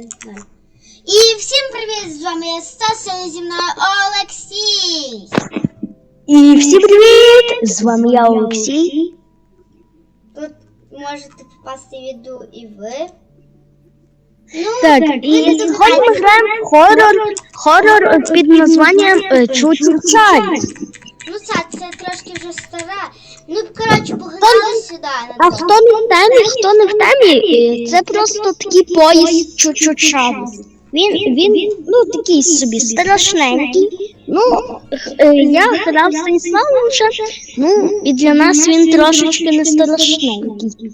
ноль. І всім привіт! З вами я Стас, сьогодні зі мною Олексій. І всім привіт! З вами я Олексій. Тут можете попасти в відео і ви. Ну, Так, і не сьогодні ми граємо хорор, хорор під названням е, Чуті Ну це, це трошки вже стара. Ну, коротше, погнали сюди. А хто не в темі, хто не в темі, е, це просто такий поїзд Чучу Він, він, ну, такий собі страшненький. Ну, е, я грав Станіславом вже, ну, і для нас він трошечки не страшненький.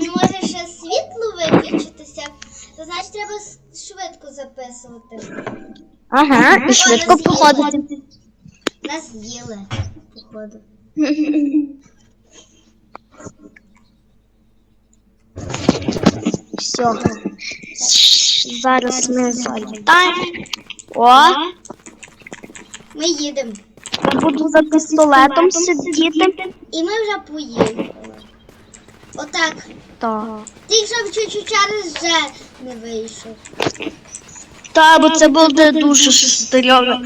Ну, може ще світло виключитися, то значить треба швидко записувати. Ага, і швидко проходити. Нас з'їли, походу. Все. Зараз ми залітаємо. О, Ми їдемо. я буду за пістолетом сидіти. І ми вже поїхали. Отак. Так. Ти щоб чуть-чуть через вже не вийшов. Та, бо це буде дуже стильово.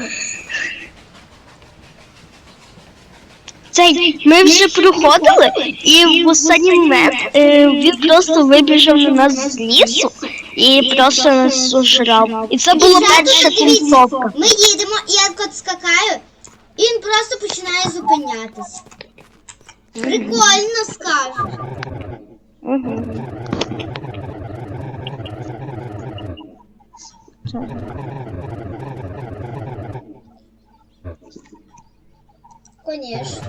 Цей, ми вже проходили, і в останній момент е, він просто вибіжав на нас з лісу і просто нас ожрав. І це була зараз перша кінцовка. Ми їдемо, я от скакаю, і він просто починає зупинятись. Прикольно скажу. Конечно.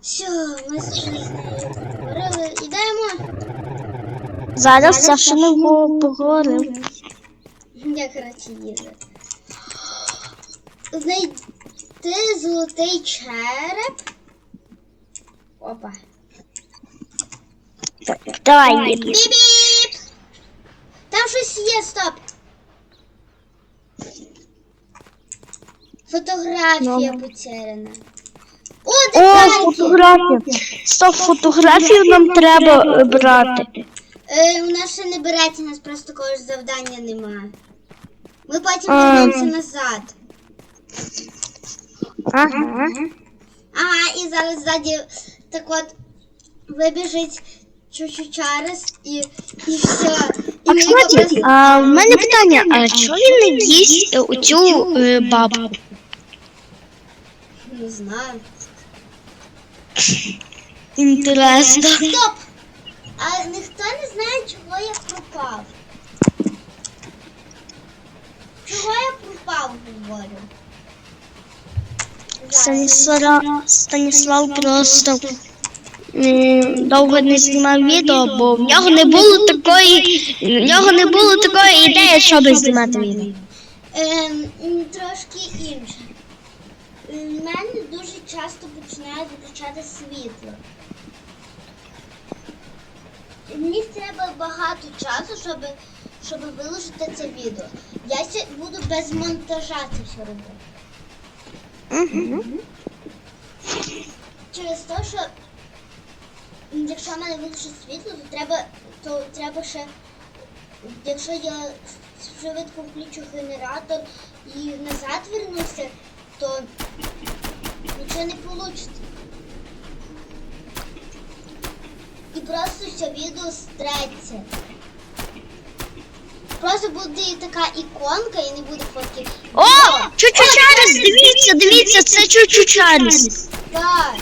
Все, ми вже з нею поговорили. Ідемо. Зараз Саша не поговорив. Я коротше їду. Знайти золотий череп. Опа. Давай, їдемо. Біп-біп! Там щось є, стоп. Фотографія потеряна. О, О, фотографія. Стоп, фотографію нам треба е, брати. Е, у нас ще не береться, у нас просто когось завдання немає. Ми потім А. вернемося назад. Ага. Ага, і зараз ззаді так от вибіжить чуть-чуть через і, і все. І А кстати, просто- а в мене питання, а чого він не їсть оцю е, бабку? Не знаю. Інтересно. Стоп! А ніхто не знає, чого я пропав. Чого я пропав, говорю. Станіслав, Станіслав просто довго не знімав відео, бо в нього не було такої, в нього не було такої ідеї, щоб знімати відео. Ем, трошки інше. Мене дуже часто починає виключати світло. Мені треба багато часу, щоб, щоб виложити це відео. Я ще буду без монтажа це все робити. Угу. Через те, що якщо в мене виключить світло, то треба, то треба ще, якщо я швидко включу генератор і назад вернуся, то нічого не вийде. І просто все відео стреться. Просто буде така іконка і не буде фотки. О, Чучу Чарльз, дивіться, дивіться, це Чучу Чарльз. Так.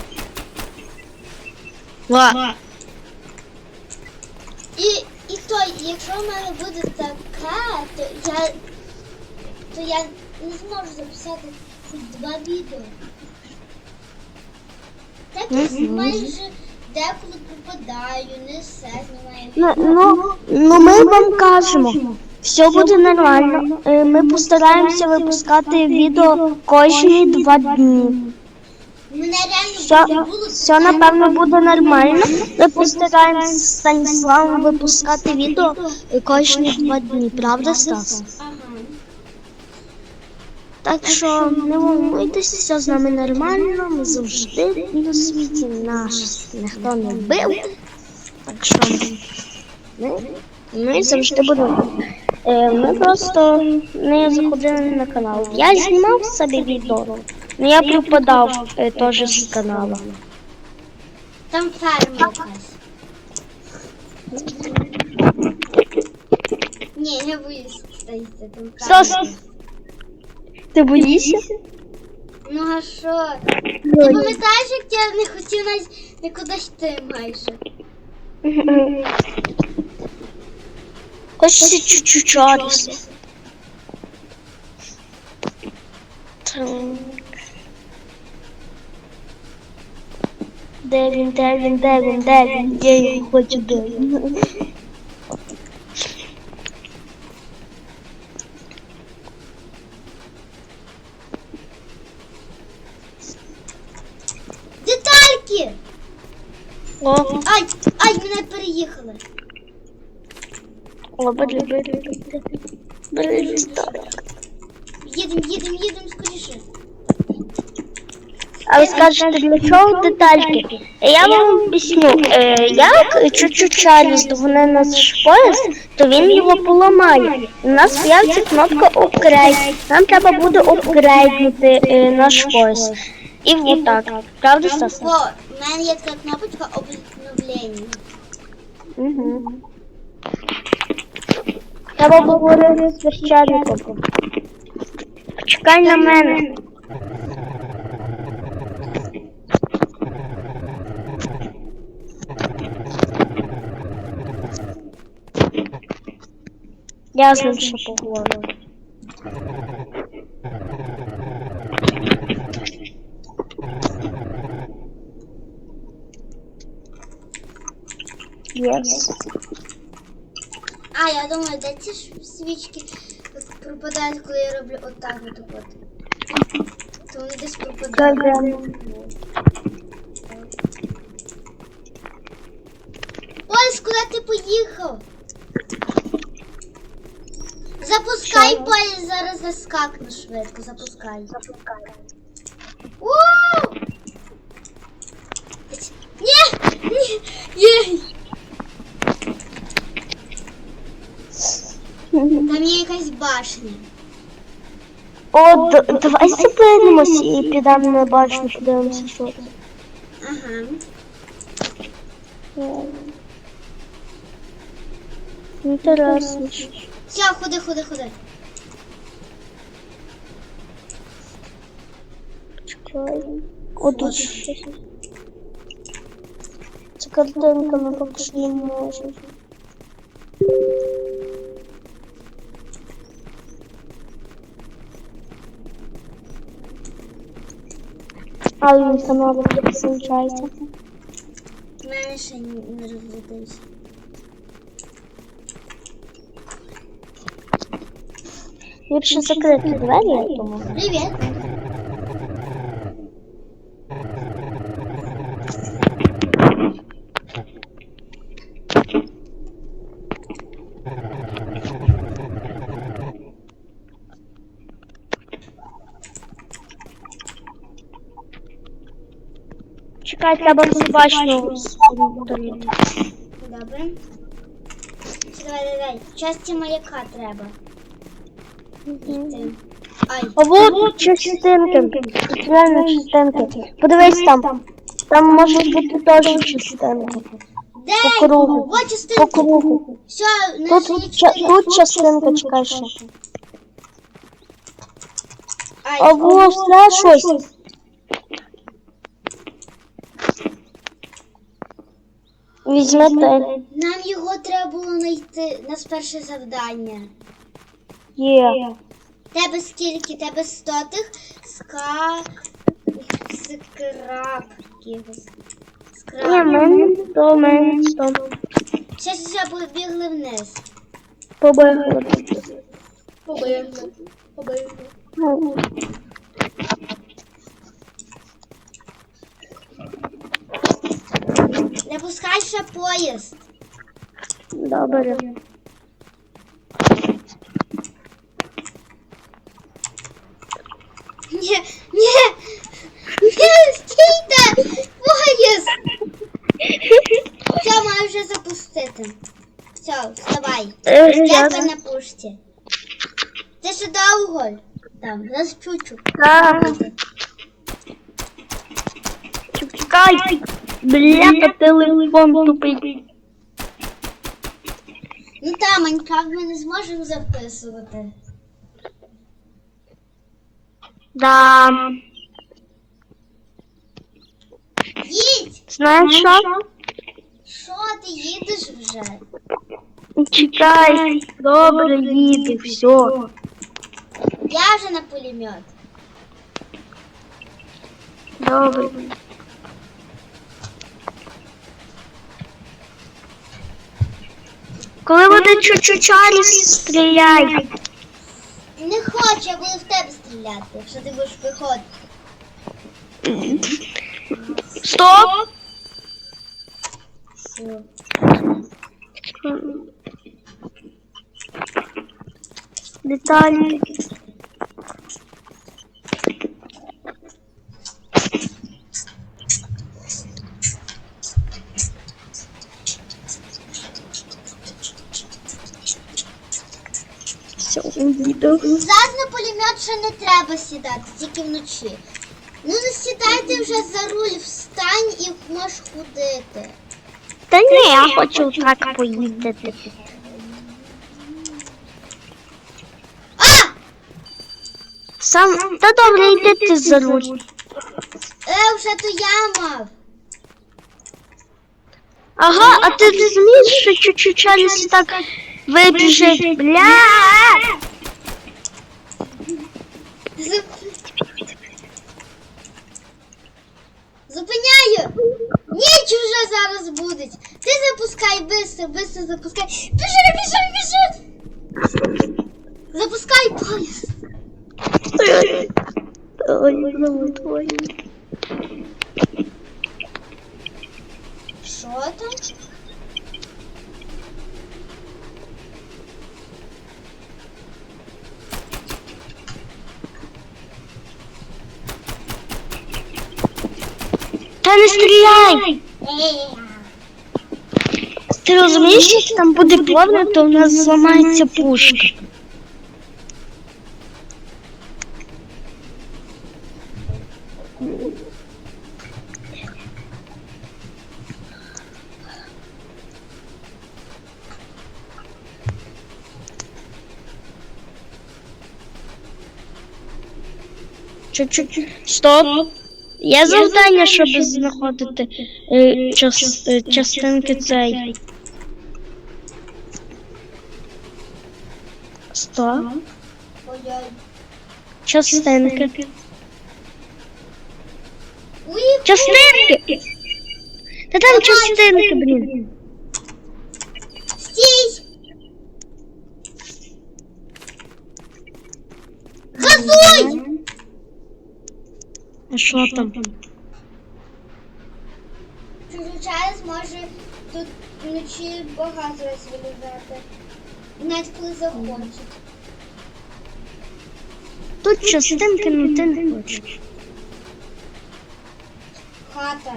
Ва. І, і то, якщо в мене буде така, то я, то я не зможу записати хоч два відео. Так майже деколи пропадаю, не все. Ну, ну, ну ми вам кажемо, все буде нормально. Е, Ми постараємося випускати відео кожні два дні. Все, все напевно буде нормально. Ми постараємося з Станіславом випускати відео кожні два дні, правда, Стас? Так що не волнуйтесь, все з нами нормально, ми завжди на світі нас ніхто не вбив. Так що ми, ми завжди будемо. Е, ми просто не заходили на канал. Я знімав собі відео, але я пропадав е, теж з каналу. Там ферма якась. Ні, не боюсь стоїться, там ферма. Ти боїшся? Ну а що? Ти пам'ятаєш, як я не хотів навіть нікуди йти майже? Хочеться. Так. Де він, де він, де він, де він? Я його хочу де він. Детальки! О, Ай, ай, мене переїхали. о, бери, бери, бери. Бери листок. Їдем, їдем, їдем скоріше. А ви скажете, для чого детальки? Я вам об'ясню, е, як чуть-чуть Чарльз догоне наш пояс, то він його поламає. У нас з'явиться кнопка апгрейд. Нам треба буде апгрейднути е, наш пояс. І отак. Правда, Стас? О, в мене є така кнопочка обновлення. Угу. Треба поговорити з священником. Чекай на мене. Я з ним ще поговорю. Yes. А, я думаю, де ці ж свічки пропадають, коли я роблю отак от от. То вони десь пропадають. Добре. Ось, куди ти поїхав? Запускай поїзд, зараз заскакну швидко, запускай. Уу! Ні! Ні! Ні! Там є якась башня. О, д- давай зупинимось і підемо на башню, подивимося, що це. Ага. Інтересно. Все, ходи, ходи, ходи. Чекай. О, тут щось. Це картинка, ми поки що не можемо. А він канал підсвічається. У мене ще не не. Ліпше закрити двері, я думаю. Привіт. Чекай, треба цю башню. Добре. Давай, давай, давай. Часті маяка треба. Ай. А вот частинки. Спеціальні частинки. Подивись там. Там можуть бути теж частинки. Де? По кругу. Вот По кругу. Все, Тут, тут частинка, чекай ще. А во, все щось. Візьмете. Нам його треба було знайти. У нас перше завдання. Є. Тебе скільки? Тебе стотих ска... скраб. якихось. Ні, Скраб. мене то мене то. Ще ще побігли вниз. Побігли. Побігли. Побігли. Ну, Не пускай ще поїзд. Добре. Ні, ні, ні, стійте! Поїзд! Все, маю вже запустити. Все, вставай. Е, я- тебе на пушті. Ти ще довго? Там, нас чуть-чуть. Так. Чекай. Бляха, телефон тупий. Ну та, Майнкрафт ми не зможемо записувати. Да. Їдь! Знаєш що? Що ти їдеш вже? Чекай. Добре, їду, все. Я вже на пулемет. Добре. Коли вони чучучарі стріляють. Не хочу, я буду в тебе стріляти, якщо ти будеш виходити. Стоп. Що? Деталі. Зараз на пулемет ще не треба сідати, тільки вночі. Ну не сідайте вже за руль, встань і можеш ходити. Та ні, я хочу так поїздити. А! Сам, та добре, йди ти за руль. Е, вже то я мав. Ага, а ти розумієш, що чуть-чуть Чарльз так вибіжить. Бля! Зуп... Зупиняю! Ніч вже зараз буде. Ти запускай бистро, бистро запускай. Біжи, біжи, біжи! Запускай поїзд. Ой, ну, твої. Що там? Та не стріляй! Е, Ти розумієш, якщо там буде повно, то в нас зламається пушка. Чуть-чуть. Стоп. Є завдання, щоб знаходити е, час, е, частинки цей. Стоп. Ой-ой. Частинки. Уй, Частинки! Та там частинки, блін. стій! Газуй! А що там? Чужучай зможе тут вночі багато раз вилізати. Навіть коли захоче. Тут частинки, ну ти не хочеш. Хата.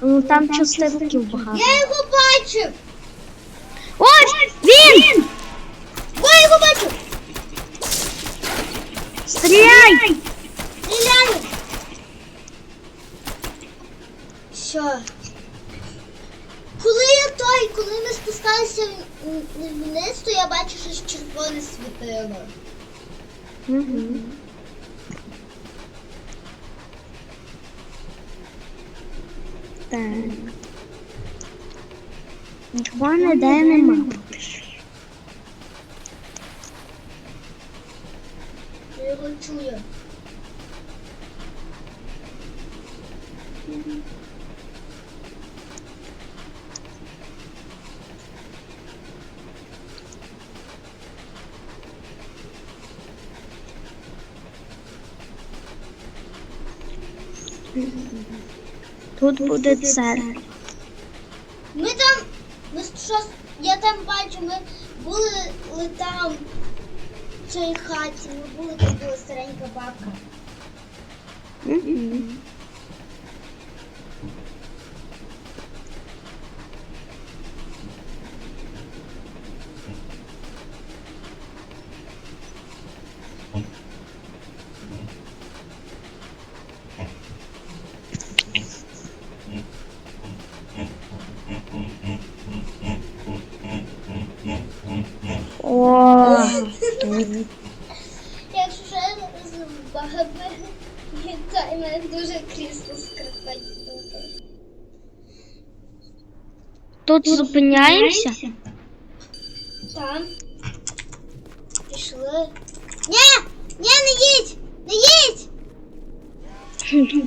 Ну там частинків багато. Я його бачив! Ось! Він! Я його бачив! Стріляй! Стріляю! Що? Коли я той, коли ми спускалися вниз, то я бачу, що червоне світило. Угу. Так. не де нема. Я його чую. Тут буде церква. Ми там, ми щось, я там бачу, ми були ли там в цій хаті, ми були, там була старенька бабка. Угу. з баби, вітай мене дуже крісло скрипить. тут зупиняємося. Там. Пішли. Ні! Ні, не їдь! Не їдь!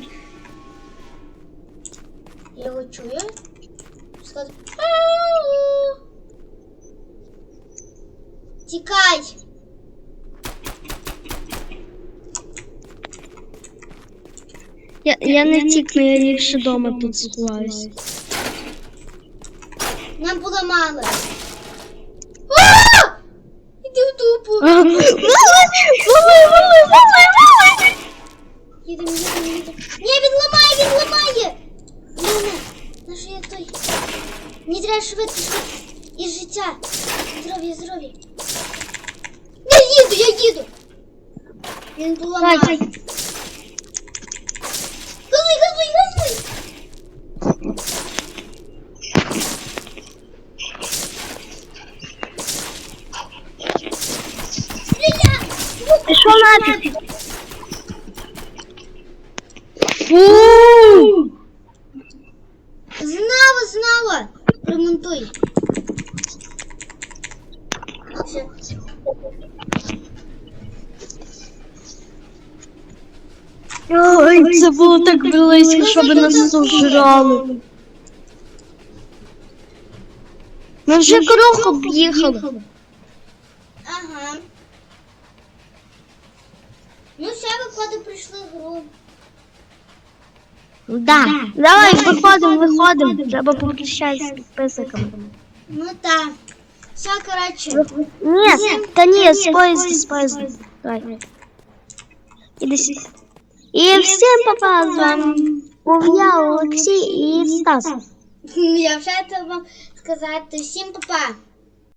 Я його чую. Скажу. «Ау!» Тікай! Я, я не втікну, я ліпше вдома тут сховаюся. Нам було мало. А! Іди в дупу. Вали, вали, вали, вали, вали. Їдемо, їдемо, їдемо. Ні, він ламає, він ламає. Мене. Наш я той. Мені треба швидко, швидко. І життя. Здоров'я, здоров'я. Я їду, я їду. Він поламав. Давай. Газуй, газуй, газуй. Стріляй! Нафіг. Фу! Знала, знала. Ремонтуй. Все. Ой, це було так близько, щоб нас сожрали. Ми вже круг об'їхали. Да. Давай, виходимо, виходимо. Треба попрощатися з підписниками. Ну так. Все, коротше. Ні, та ні, з поїзду, з поїзду. Давай. Іди сюди. І всім папа, з вами був я, Олексій і Стас. Я вже це вам сказати. Всім па-па.